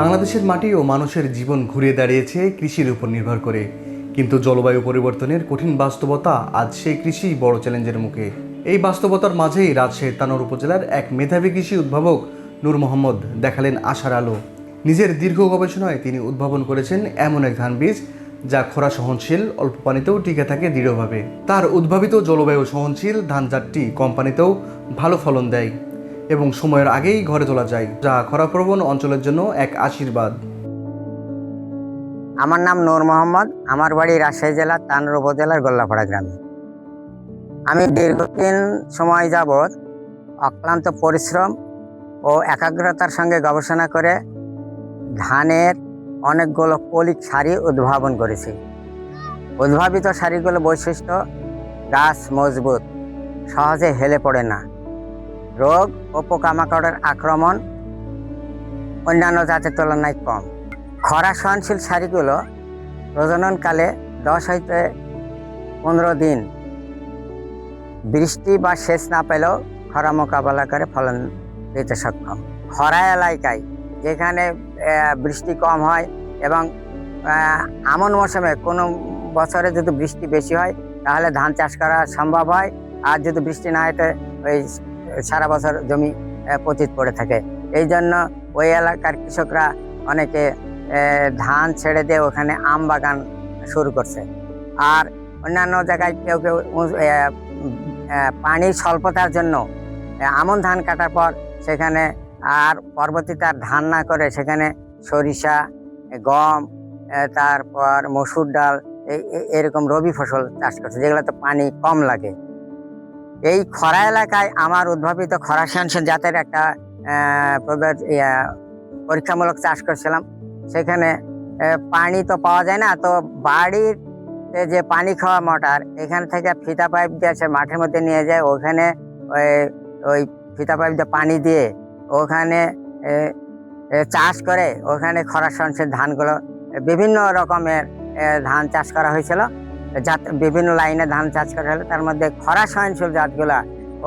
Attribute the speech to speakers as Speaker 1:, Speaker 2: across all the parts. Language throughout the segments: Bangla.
Speaker 1: বাংলাদেশের মাটি ও মানুষের জীবন ঘুরে দাঁড়িয়েছে কৃষির উপর নির্ভর করে। কিন্তু জলবায়ু পরিবর্তনের কঠিন বাস্তবতা আজ সেই কৃষি বড় চ্যালেঞ্জের মুখে। এই বাস্তবতার মাঝেই রাজশাহীর তানোর উপজেলার এক মেধাবী কৃষি উদ্ভাবক নূর মোহাম্মদ দেখালেন আশার আলো। নিজের দীর্ঘ গবেষণায় তিনি উদ্ভাবন করেছেন এমন এক ধান বীজ, যা খরা সহনশীল, অল্প পানিতেও টিকে থাকে দৃঢ়ভাবে। তার উদ্ভাবিত জলবায়ু সহনশীল ধান জাতটি কম পানিতেও ভালো ফলন দেয়। এবং সময়ের আগেই ঘরে তোলা যায়, যা খরাপ্রবণ অঞ্চলের জন্য এক আশীর্বাদ।
Speaker 2: আমার নাম নূর মোহাম্মদ, আমার বাড়ি রাজশাহী জেলার তানোর উপজেলার গোল্লাপাড়া গ্রামে। আমি দীর্ঘদিন সময় যাবৎ অক্লান্ত পরিশ্রম ও একাগ্রতার সঙ্গে গবেষণা করে ধানের অনেকগুলো কলিক শাড়ি উদ্ভাবন করেছি। উদ্ভাবিত শাড়িগুলো বৈশিষ্ট্য গাছ মজবুত, সহজে হেলে পড়ে না। রোগ ও পোকামাকড়ের আক্রমণ অন্যান্য জাতের তুলনায় কম। খরা সহনশীল শাড়িগুলো প্রজননকালে দশ হইতে পনেরো দিন বৃষ্টি বা সেচ না পেলেও খরা মোকাবেলা করে ফলন দিতে সক্ষম। খরা এলাকায় যেখানে বৃষ্টি কম হয় এবং আমন মৌসুমে কোনো বছরে যদি বৃষ্টি বেশি হয় তাহলে ধান চাষ করা সম্ভব হয়। আর যদি বৃষ্টি না হয় তো ওই সারা বছর জমি পতিত পড়ে থাকে। এই জন্য ওই এলাকার কৃষকরা অনেকে ধান ছেড়ে দিয়ে ওখানে আম বাগান শুরু করছে। আর অন্যান্য জায়গায় কেউ কেউ পানির স্বল্পতার জন্য আমন ধান কাটার পর সেখানে আর পরবর্তীতে আর ধান না করে সেখানে সরিষা গম তারপর মসুর ডাল এরকম রবি ফসল চাষ করছে, যেগুলোতে পানি কম লাগে। এই খরা এলাকায় আমার উদ্ভাবিত খরা সহনশীল জাতের একটা পরীক্ষামূলক চাষ করছিলাম। সেখানে পানি তো পাওয়া যায় না, তো বাড়ির যে পানি খাওয়া মোটর, এখান থেকে ফিতা পাইপ দিয়ে মাঠের মধ্যে নিয়ে যায়, ওখানে ওই ওই ফিতা পাইপ দিয়ে পানি দিয়ে ওখানে চাষ করে, ওখানে খরা সহনশীল ধানগুলো, বিভিন্ন রকমের ধান চাষ করা হয়েছিল। বিভিন্ন লাইনে ধান চাষ করা হলো তার মধ্যে খরা সহনশীল জাতগুলা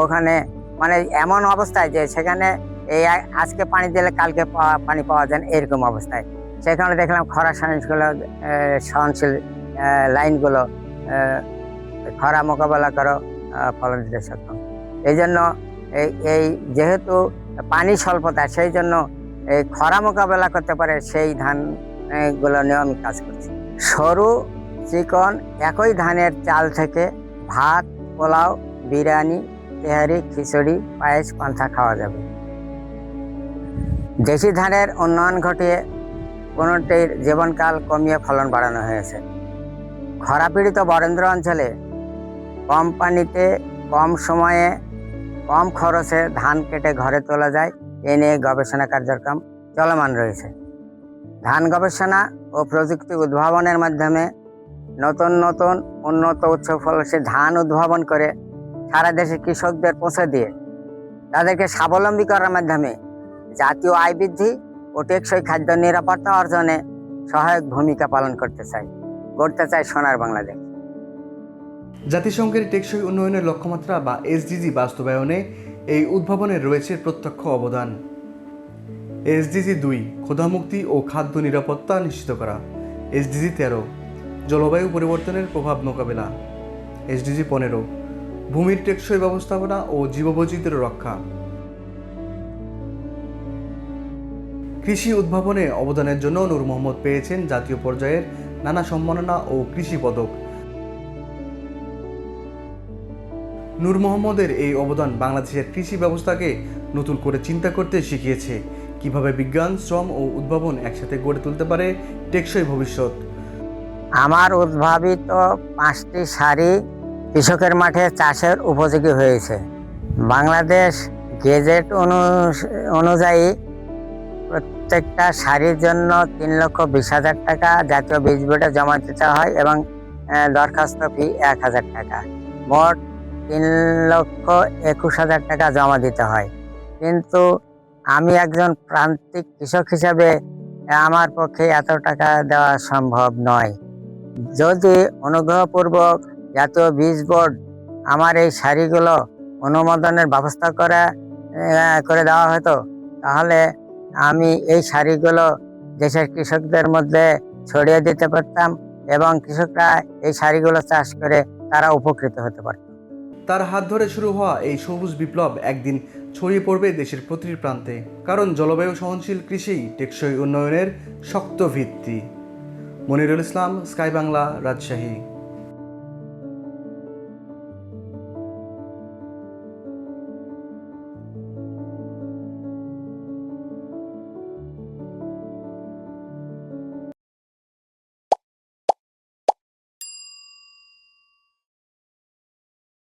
Speaker 2: ওখানে মানে এমন অবস্থায় যে সেখানে এই আজকে পানি দিলে কালকে পানি পাওয়া যায় এরকম অবস্থায়। সেখানে দেখলাম খরা সহনশীল সহনশীল লাইনগুলো খরা মোকাবেলা করো ফলন দিতে সক্ষম। এই জন্য এই যেহেতু পানি স্বল্পতা সেই জন্য এই খরা মোকাবেলা করতে পারে সেই ধান আহ, গুলো নিয়ে আমি কাজ করছি। সরু চিকন একই ধানের চাল থেকে ভাত, পোলাও, বিরিয়ানি, তেহারি, খিচুড়ি, পায়েস, পান্থা খাওয়া যাবে। দেশি ধানের উন্নয়ন ঘটিয়ে কোনোটির জীবনকাল কমিয়ে ফলন বাড়ানো হয়েছে। খরাপীড়িত বরেন্দ্র অঞ্চলে কম পানিতে কম সময়ে কম খরচে ধান কেটে ঘরে তোলা যায়, এ নিয়ে গবেষণা কার্যক্রম চলমান রয়েছে। ধান গবেষণা ও প্রযুক্তি উদ্ভাবনের মাধ্যমে নতুন নতুন উন্নত উচ্চ ফলনশীল ধান উদ্ভাবন করে সারা দেশে কৃষকদের পৌঁছে দিয়ে তাদেরকে স্বাবলম্বী করার মাধ্যমে জাতীয় আয় বৃদ্ধি ও টেকসই খাদ্য নিরাপত্তা অর্জনে সহায়ক ভূমিকা পালন করতে চাই, গড়তে চাই সোনার বাংলাদেশ।
Speaker 1: জাতিসংঘের টেকসই উন্নয়নের লক্ষ্যমাত্রা বা এসডিজি বাস্তবায়নে এই উদ্ভাবনের রয়েছে প্রত্যক্ষ অবদান। এসডিজি দুই, ক্ষুধামুক্তি ও খাদ্য নিরাপত্তা নিশ্চিত করা। এসডিজি তেরো জলবায়ু পরিবর্তনের প্রভাব মোকাবেলা, এসডিজি পনেরো, ভূমির টেকসই ব্যবস্থাপনা ও জীববৈচিত্র্য রক্ষা। কৃষি উদ্ভাবনে অবদানের জন্য নূর মোহাম্মদ পেয়েছেন জাতীয় পর্যায়ের নানা সম্মাননা ও কৃষি পদক। নূর মোহাম্মদের এই অবদান বাংলাদেশের কৃষি ব্যবস্থাকে নতুন করে চিন্তা করতে শিখিয়েছে। কীভাবে বিজ্ঞান, শ্রম ও উদ্ভাবন একসাথে গড়ে তুলতে পারে টেকসই ভবিষ্যৎ?
Speaker 2: আমার উদ্ভাবিত পাঁচটি শাড়ি কৃষকের মাঠে চাষের উপযোগী হয়েছে। বাংলাদেশ গেজেট অনু- অনুযায়ী প্রত্যেকটা শাড়ির জন্য তিন লক্ষ বিশ হাজার টাকা জাতীয় বীজ বোর্ডে জমা দিতে হয় এবং দরখাস্ত ফি এক হাজার টাকা। মোট তিন লক্ষ একুশ হাজার টাকা জমা দিতে হয়। কিন্তু আমি একজন প্রান্তিক কৃষক হিসাবে আমার পক্ষে এত টাকা দেওয়া সম্ভব নয়। যদি অনুগ্রহপূর্বক জাতীয় বীজ বোর্ড আমার এই শাড়িগুলো অনুমোদনের ব্যবস্থা করে করে দেওয়া হতো, তাহলে আমি এই শাড়িগুলো দেশের কৃষকদের মধ্যে ছড়িয়ে দিতে পারতাম এবং কৃষকরা এই শাড়িগুলো চাষ করে তারা উপকৃত হতে পারত।
Speaker 1: তার হাত ধরে শুরু হওয়া এই সবুজ বিপ্লব একদিন ছড়িয়ে পড়বে দেশের প্রতিটি প্রান্তে, কারণ জলবায়ু সহনশীল কৃষি টেকসই উন্নয়নের শক্ত ভিত্তি। মনিরুল ইসলাম স্কাই বাংলা রাজশাহী।